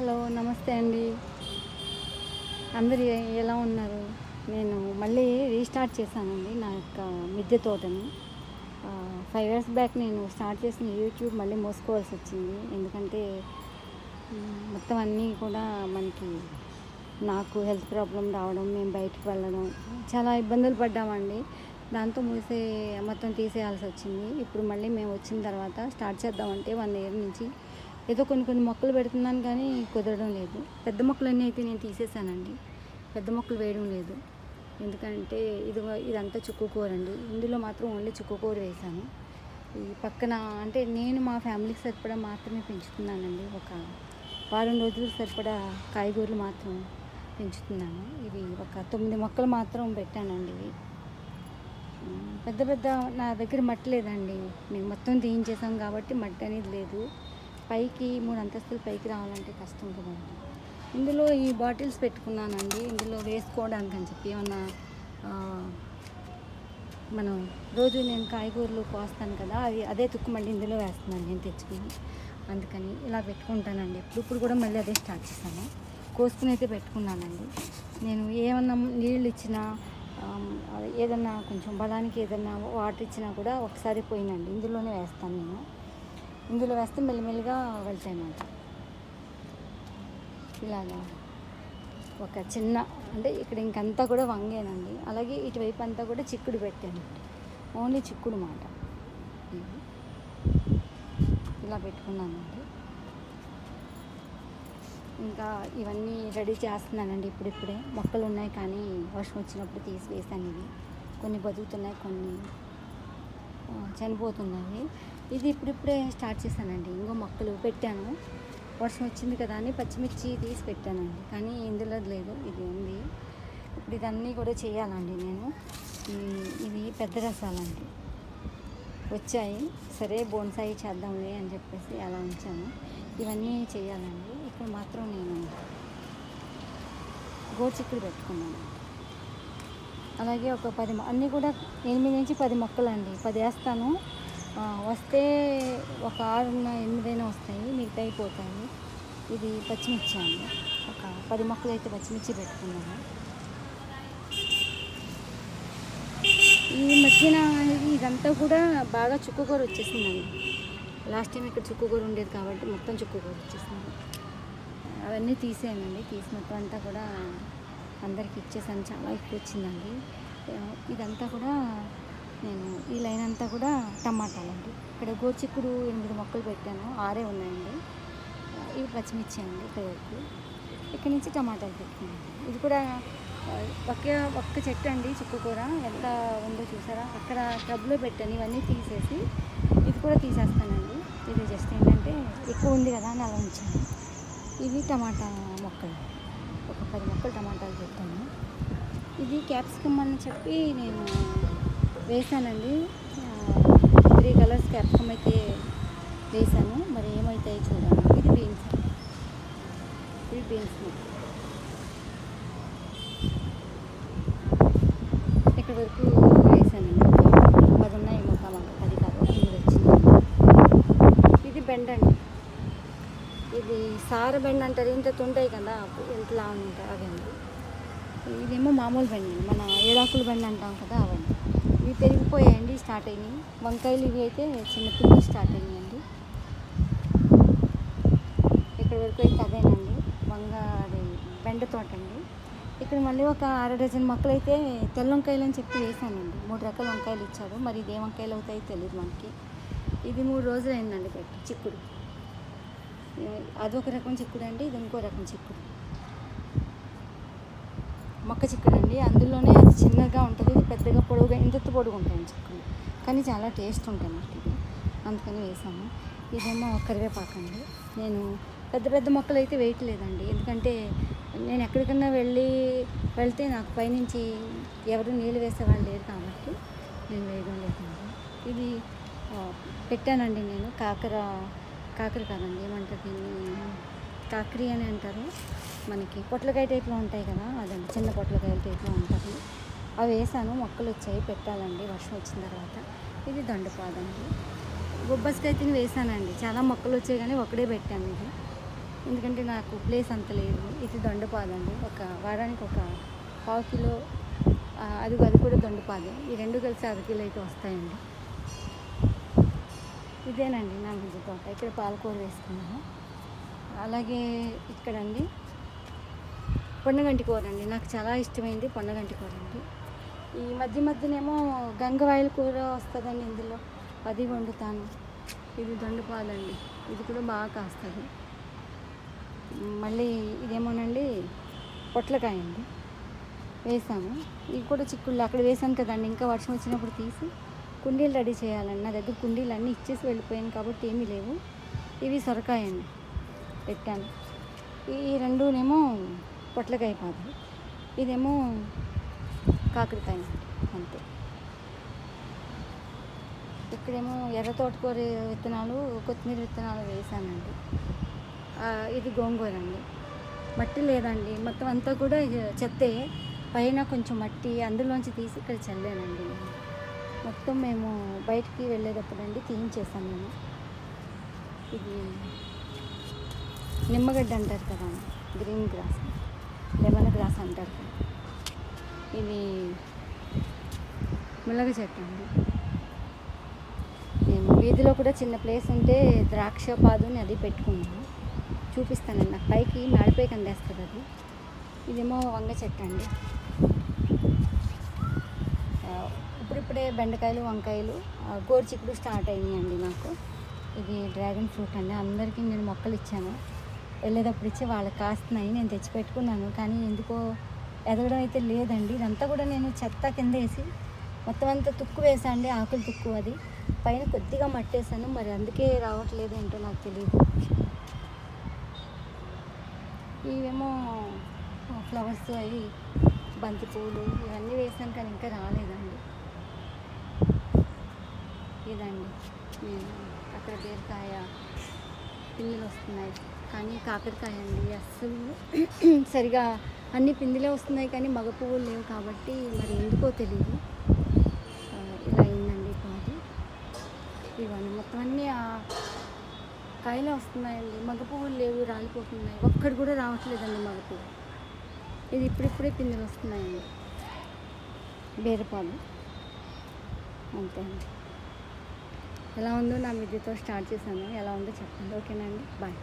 Hello నమస్తే అండి. అందరు ఎలా ఉన్నారు? నేను మళ్ళీ రీస్టార్ట్ చేశానండి నా యొక్క మిద్దె తోటని. ఫైవ్ ఇయర్స్ బ్యాక్ నేను స్టార్ట్ చేసిన యూట్యూబ్ మళ్ళీ మోసుకోవాల్సి వచ్చింది. ఎందుకంటే మొత్తం అన్నీ కూడా మనకి నాకు హెల్త్ ప్రాబ్లం రావడం మేము బయటకు వెళ్ళడం చాలా ఇబ్బందులు పడ్డామండి. దాంతో మూసే మొత్తం తీసేయాల్సి వచ్చింది. ఇప్పుడు మళ్ళీ మేము వచ్చిన తర్వాత స్టార్ట్ చేద్దామంటే వన్ ఇయర్ నుంచి ఏదో కొన్ని కొన్ని మొక్కలు పెడుతున్నాను కానీ కుదరడం లేదు. పెద్ద మొక్కలన్నీ అయితే నేను తీసేసానండి. పెద్ద మొక్కలు వేయడం లేదు. ఎందుకంటే ఇది ఇదంతా చుక్కుకూర అండి. ఇందులో మాత్రం ఓన్లీ చుక్కుకూర వేశాను ఈ పక్కన అంటే నేను మా ఫ్యామిలీకి సరిపడా మాత్రమే పెంచుతున్నానండి. ఒక వారం రోజులు సరిపడా కాయగూరలు మాత్రం పెంచుతున్నాను. ఇవి ఒక తొమ్మిది మొక్కలు మాత్రం పెట్టానండి ఇవి. పెద్ద పెద్ద నా దగ్గర మట్టి లేదండి. మేము మొత్తం తీయించేసాం కాబట్టి మట్టి అనేది లేదు. పైకి మూడు అంతస్తులు పైకి రావాలంటే కష్టం కదండి ఇందులో ఈ బాటిల్స్ పెట్టుకున్నానండి. ఇందులో వేసుకోవడానికి అని చెప్పి ఏమన్నా మనం రోజు నేను కాయగూరలు కోస్తాను కదా అవి అదే తుక్కుమండి ఇందులో వేస్తున్నాను నేను తెచ్చుకుని. అందుకని ఇలా పెట్టుకుంటానండి. ఎప్పుడు ఇప్పుడు కూడా మళ్ళీ అదే స్టార్ట్ చేశాను కోసుకుని అయితే పెట్టుకున్నానండి. నేను ఏమన్నా నీళ్ళు ఇచ్చినా ఏదన్నా కొంచెం బలానికి ఏదన్నా వాటర్ ఇచ్చినా కూడా ఒకసారి పోయినండి. ఇందులోనే వేస్తాను నేను. ఇందులో వేస్తే మెల్లిమెల్లిగా వెళ్తాయి అన్నమాట ఇలాగా ఒక చిన్న అంటే ఇక్కడ ఇంకంతా కూడా వంగేనండి. అలాగే ఇటువైపు అంతా కూడా చిక్కుడు పెట్టాను. ఓన్లీ చిక్కుడు మాట. ఇలా పెట్టుకున్నానండి ఇంకా ఇవన్నీ రెడీ చేస్తున్నానండి ఇప్పుడిప్పుడే. మొక్కలు ఉన్నాయి కానీ వర్షం వచ్చినప్పుడు తీసివేసాను ఇవి. కొన్ని బతుకుతున్నాయి కొన్ని చనిపోతున్నాయి. ఇది ఇప్పుడిప్పుడే స్టార్ట్ చేశానండి. ఇంకో మొక్కలు పెట్టాను. వర్షం వచ్చింది కదా అని పచ్చిమిర్చి తీసి పెట్టానండి. కానీ ఇందులో లేదు ఇది ఉంది. ఇప్పుడు ఇదన్నీ కూడా చేయాలండి నేను. ఇవి పెద్ద రసాలండి. వచ్చాయి. సరే బోన్సాయి చేద్దాంలే అని చెప్పేసి అలా ఉంచాను. ఇవన్నీ చేయాలండి. ఇక్కడ మాత్రం నేను గోచిక్కుడు పెట్టుకున్నాను. అలాగే ఒక పది అన్నీ కూడా ఎనిమిది నుంచి పది మొక్కలు అండి పది వేస్తాను. వస్తే ఒక ఆరు ఎనిమిదైనా వస్తాయి మిగతా అయిపోతాయి ఇది పచ్చిమిర్చి అండి. ఒక పది మొక్కలు అయితే పచ్చిమిర్చి పెట్టుకున్నాను ఈ మధ్యన ఇదంతా కూడా బాగా చుక్కకూర వచ్చేసిందండి. లాస్ట్ టైం ఇక్కడ చుక్కకూర ఉండేది కాబట్టి మొత్తం చుక్కకూర వచ్చేసింది. అవన్నీ తీసేయండి. తీసి మొత్తం అంతా కూడా అందరికి ఇచ్చేసాను. చాలా ఎక్కువ వచ్చిందండి. ఇదంతా కూడా నేను ఈ లైన్ అంతా కూడా టమాటాలండి. ఇక్కడ గోచిక్కుడు ఎనిమిది మొక్కలు పెట్టాను. ఆరే ఉన్నాయండి. ఇవి పచ్చిమిర్చి అండి ఇక్కడ ఇక్కడ నుంచి టమాటాలు పెట్టుకున్నాను. ఇది కూడా ఆ, ఒకే ఒక్క చెట్టు అండి చుక్కకూర ఎంత ఉందో చూసారా? అక్కడ టబ్లో పెట్టాను. ఇవన్నీ తీసేసి ఇది కూడా తీసేస్తానండి. ఇది జస్ట్ ఏంటంటే ఎక్కువ ఉంది కదా అని అలా ఉంచాను. ఇవి టమాటా మొక్కలు. ఒక పది మొక్కలు టమాటాలు పెట్టాను. ఇది క్యాప్సికమ్ అని చెప్పి నేను వేసానండి త్రీ కలర్స్ క్యాప్సికమ్ అయితే వేసాను మరి ఏమవుతాయి చూద్దాం. ఇది బీన్స్ ఇది బీన్స్ ఇక్కడ వరకు వేసానండి పది ఉన్నాయి మొక్క మాకు పది కాదు ఎనిమిది వచ్చింది. ఇది బెండ్ అండి. ఇది సార బెండ్ అంటారు. ఇంత ఉంటాయి కదా ఎంతలా ఉంటాయి అవండి ఇదేమో మామూలు బెండ్ అండి. మన ఏడాకుల బెండ్ అంటాం కదా అవండి. ఇవి పెరిగిపోయాయండి స్టార్ట్ అయినాయి. వంకాయలు ఇవి అయితే చిన్న పిల్లలు స్టార్ట్ అయినాయండి. ఇక్కడ వరకు అయితే అదేనండి వంగ అది బెండ తోట అండి. ఇక్కడ మళ్ళీ ఒక అర డజన్ మొక్కలు అయితే తెల్ల వంకాయలు అని చెప్పి వేసానండి మూడు రకాల వంకాయలు ఇచ్చారు. మరి ఇది ఏ వంకాయలు అవుతాయో తెలియదు మనకి. ఇది మూడు రోజులు అయిందండి పెట్టి చిక్కుడు. అది ఒక రకం చిక్కుడు అండి ఇది ఇంకో రకం చిక్కుడు. మొక్క చిక్కుడు అండి అందులోనే అది చిన్నగా ఉంటుంది ఇది పెద్దగా పొడవుగా ఇంత పొడుగు ఉంటాయి చిక్కుడు కానీ చాలా టేస్ట్ ఉంటాయి అన్నమాట ఇది. అందుకని వేసాము. ఇదేమో కరివేపాకు అండి నేను పెద్ద పెద్ద మొక్కలు అయితే వేయట్లేదండి. ఎందుకంటే నేను ఎక్కడికన్నా వెళ్ళి వెళ్తే నాకు పైనుంచి ఎవరు నీళ్ళు వేసేవాళ్ళు లేరు కాబట్టి నేను వేయడం లేదండి ఇది పెట్టానండి నేను. కాకర కాకర కాదండి ఏమంటారు దీన్ని? కాకరి అని అంటారు. మనకి పొట్లకాయ టైప్లో ఉంటాయి కదా అదండి. చిన్న పొట్లకాయ టైప్లో ఉంటుంది. అవి వేసాను మొక్కలు వచ్చాయి పెట్టాలండి. వర్షం వచ్చిన తర్వాత. ఇది దండపాదండి బొబ్బస్కాయ తిని వేసానండి. చాలా మొక్కలు వచ్చాయి కానీ ఒకటే పెట్టాను ఇది. ఎందుకంటే నాకు ప్లేస్ అంత లేదు. ఇది దొండపాదండి ఒక వారానికి ఒక పావు కిలో అది అది కూడా దొండపాదే. ఈ రెండు కలిసి అర కిలో అయితే వస్తాయండి. ఇదేనండి నా మిద్దె తోట. ఇక్కడ పాలకూర వేసుకున్నాను. అలాగే ఇక్కడండి. పొన్నగంటి కూర అండి నాకు చాలా ఇష్టమైంది పొన్నగంటి కూర అండి ఈ మధ్య మధ్యనేమో గంగవాయిల కూర వస్తుందండి ఇందులో. అది వండుతాను. ఇది దొండపాలండి. ఇది కూడా బాగా కాస్తుంది. మళ్ళీ ఇదేమోనండి పొట్లకాయ అండి వేసాము ఇవి కూడా చిక్కుళ్ళు అక్కడ వేసాను కదండి. ఇంకా వర్షం వచ్చినప్పుడు తీసి కుండీలు రెడీ చేయాలండి. నా దగ్గర కుండీలు అన్నీ ఇచ్చేసి వెళ్ళిపోయాను కాబట్టి ఏమీ లేవు. ఇవి సొరకాయ అండి పెట్టాను. ఈ రెండునేమో పొట్లకాయ పాదు. ఇదేమో కాకరకాయ అంతే. ఇక్కడేమో ఎర్ర తోటకూర విత్తనాలు కొత్తిమీర విత్తనాలు వేసానండి. ఇది గోంగూర అండి మట్టి లేదండి. మొత్తం అంతా కూడా చెత్తే పైన కొంచెం మట్టి అందులోంచి తీసి ఇక్కడ చల్లానండి మొత్తం మేము బయటికి వెళ్ళేటప్పుడు అండి తీయించేసాం మేము. ఇది నిమ్మగడ్డ అంటారు కదా గ్రీన్ గ్రాస్. లెమన్ గ్రాస్ అంటారు. ఇది మునగ చెట్టు అండి. నేను వీధిలో కూడా చిన్న ప్లేస్ ఉంటే ద్రాక్ష పాదుని అది పెట్టుకున్నాను చూపిస్తానండి నాకు పైకి మేడపైకి అందేస్తుంది అది. ఇదేమో వంగ చెట్టు అండి. ఇప్పుడిప్పుడే బెండకాయలు వంకాయలు గోరు గోరుచిక్కుడు స్టార్ట్ అయినాయండి నాకు. ఇది డ్రాగన్ ఫ్రూట్ అండి. అందరికీ నేను మొక్కలు ఇచ్చాను. వెళ్ళేటప్పుడు ఇచ్చి వాళ్ళకి కాస్తున్నాయి నేను తెచ్చి పెట్టుకున్నాను కానీ ఎందుకో ఎదగడం అయితే లేదండి. ఇదంతా కూడా నేను చెత్త కింద వేసి మొత్తం అంతా తుక్కు వేసాండి ఆకులు తుక్కు అది. పైన కొద్దిగా మట్టేసాను మరి అందుకే రావట్లేదు ఏంటో నాకు తెలియదు ఇవేమో ఫ్లవర్స్ అవి బంతి పూలు ఇవన్నీ వేసాను కానీ ఇంకా రాలేదండి. ఇదండి. నేను అక్కడ బీరకాయ పిల్లలు వస్తున్నాయి. కానీ కాకరకాయ అండి. అస్సలు సరిగా అన్ని పిందెలే వస్తున్నాయి కానీ మగ పువ్వులు లేవు కాబట్టి మరి ఎందుకో తెలియదు ఇలా అయిందండి పాది ఇవన్నీ మొత్తం అన్నీ కాయలే వస్తున్నాయండి. మగ పువ్వులు లేవు రాలిపోతున్నాయి. ఒక్కడు కూడా రావట్లేదండి మగ పువ్వు ఇది ఇప్పుడిప్పుడే పిందెలు వస్తున్నాయండి. బీరపాలు. అంతే అండి. ఎలా ఉందో నా విద్యతో స్టార్ట్ చేశాను. ఎలా ఉందో చెప్పండి. ఓకేనండి బాయ్.